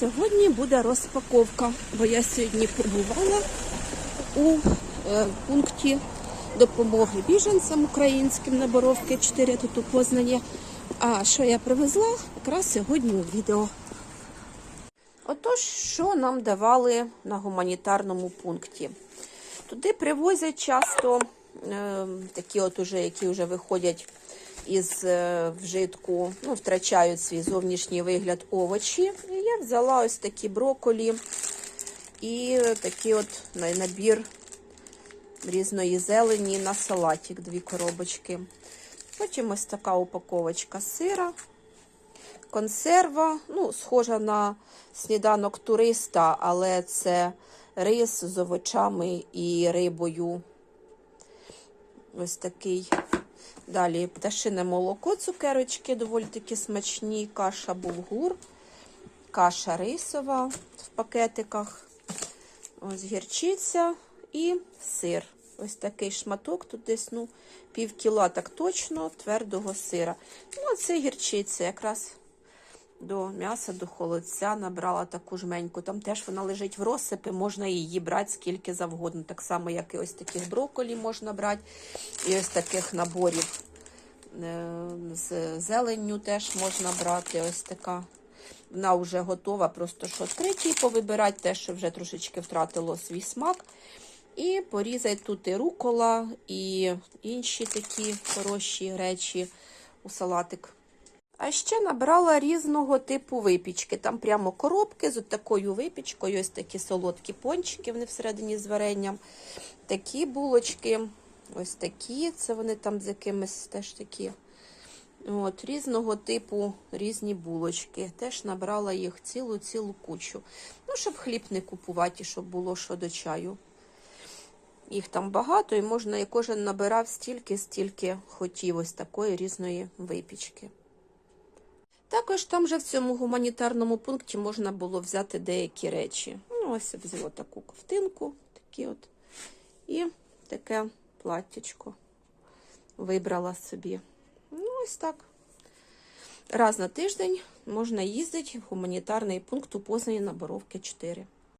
Сьогодні буде розпаковка, бо я сьогодні побувала у е, пункті допомоги біженцям українським на Боровки 4 тут у Познані. А що я привезла, якраз сьогодні у відео. Отож, що нам давали на гуманітарному пункті? Туди привозять часто е, такі, от уже, які вже виходять із е, вжитку, ну, втрачають свій зовнішній вигляд овочі. Взяла ось такі броколі і такий от набір різної зелені на салатик, дві коробочки. Потім ось така упаковочка сира, консерва, ну, схожа на сніданок туриста, але це рис з овочами і рибою. Ось такий. Далі пташине молоко, цукерочки доволі таки смачні, каша булгур, каша рисова в пакетиках, ось гірчиця і сир. Ось такий шматок, тут десь ну, пів кіла так точно, твердого сира. Ну, це гірчиця, якраз до м'яса, до холодця набрала таку жменьку. Там теж вона лежить в розсипі, можна її брати скільки завгодно. Так само, як і ось таких брокколі можна брати, і ось таких наборів е, з зеленню теж можна брати. Ось така. Вона вже готова, просто що відкриті, повибирати те, що вже трошечки втратило свій смак. І порізати тут і рукола, і інші такі хороші речі у салатик. А ще набрала різного типу випічки. Там прямо коробки з такою випічкою, ось такі солодкі пончики, вони всередині з варенням. Такі булочки, ось такі, це вони там з якимись теж такі. От, Різного типу різні булочки. Теж набрала їх цілу-цілу кучу. Ну, щоб хліб не купувати, щоб було що до чаю. Їх там багато, і можна, і кожен набирав стільки, стільки хотів ось такої різної випічки. Також там же в цьому гуманітарному пункті можна було взяти деякі речі. Ну, ось взяла таку ковтинку, такі от, і таке платтячко вибрала собі. Ось так. Раз на тиждень можна їздити в гуманітарний пункт у Познані на Боровки 4.